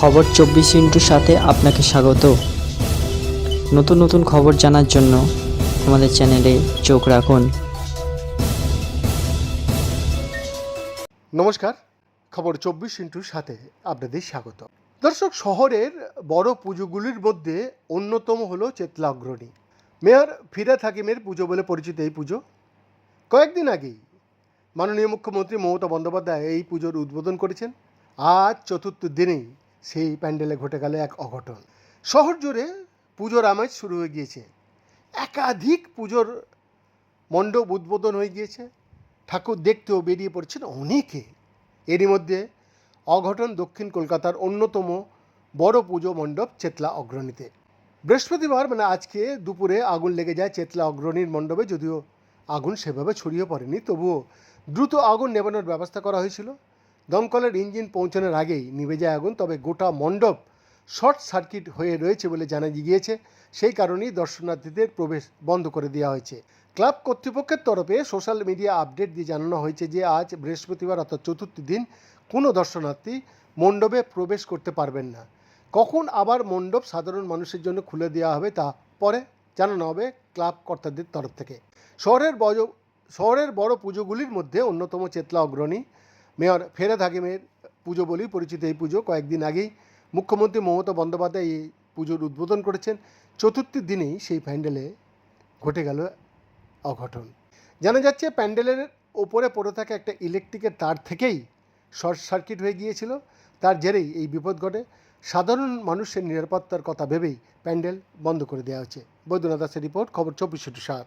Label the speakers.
Speaker 1: খবর চব্বিশ ইন্টুর সাথে আপনাকে স্বাগত। নতুন নতুন খবর জানার জন্য আমাদের চ্যানেলে চোখ রাখুন।
Speaker 2: নমস্কার, খবর চব্বিশ ইন্টুর সাথে আপনাদের স্বাগত। দর্শক, শহরের বড় পুজোগুলির মধ্যে অন্যতম হলো চেতলা অগ্রণী মেয়র ফিরাত হাকিমের পুজো বলে পরিচিত এই পুজো। কয়েকদিন আগেই মাননীয় মুখ্যমন্ত্রী মমতা বন্দ্যোপাধ্যায় এই পুজোর উদ্বোধন করেছেন। আজ চতুর্থ দিনেই সেই প্যান্ডেলে ঘটে গেল এক অঘটন। শহর জুড়ে পুজোর আমেজ শুরু হয়ে গিয়েছে। একাধিক পুজোর মণ্ডপ উদ্বোধন হয়ে গিয়েছে। ঠাকুর দেখতেও বেরিয়ে পড়ছেন অনেকে। এরই মধ্যে অঘটন দক্ষিণ কলকাতার অন্যতম বড় পুজো মণ্ডপ চেতলা অগ্রণীতে। বৃহস্পতিবার মানে আজকে দুপুরে আগুন লেগে যায় চেতলা অগ্রণীর মণ্ডপে, যদিও আগুন সেভাবে ছড়িয়ে পড়েনি। তবুও দ্রুত আগুন নেবানোর ব্যবস্থা করা হয়েছিল। দমকলের ইঞ্জিন পৌঁছানোর আগেই নিভে যায় আগুন, তবে গোটা মণ্ডপ শর্ট সার্কিট হয়ে রয়েছে বলে জানা গিয়েছে। সেই কারণেই দর্শনার্থীদের প্রবেশ বন্ধ করে দেওয়া হয়েছে। ক্লাব কর্তৃপক্ষের তরফে সোশ্যাল মিডিয়া আপডেট দিয়ে জানানো হয়েছে যে, আজ বৃহস্পতিবার অর্থাৎ চতুর্থ দিন কোনো দর্শনার্থী মণ্ডপে প্রবেশ করতে পারবেন না। কখন আবার মণ্ডপ সাধারণ মানুষের জন্য খুলে দেওয়া হবে তা পরে জানানো হবে ক্লাব কর্তাদের তরফ থেকে। শহরের বড় শহরের বড় পুজোগুলির মধ্যে অন্যতম চেতলা অগ্রণী মেয়র ফেরাদ হাকিমের পুজো বলেই পরিচিত এই পুজো। কয়েকদিন আগেই মুখ্যমন্ত্রী মমতা বন্দ্যোপাধ্যায় এই পুজোর উদ্বোধন করেছেন। চতুর্থ দিনেই সেই প্যান্ডেলে ঘটে গেল অঘটন। জানা যাচ্ছে, প্যান্ডেলের ওপরে পড়ে থাকা একটা ইলেকট্রিকের তার থেকেই শর্ট সার্কিট হয়ে গিয়েছিল। তার জেরেই এই বিপদ ঘটে। সাধারণ মানুষের নিরাপত্তার কথা ভেবেই প্যান্ডেল বন্ধ করে দেওয়া হয়েছে। বৈদ্যনাথ দাসের রিপোর্ট, খবর চব্বিশ সাত।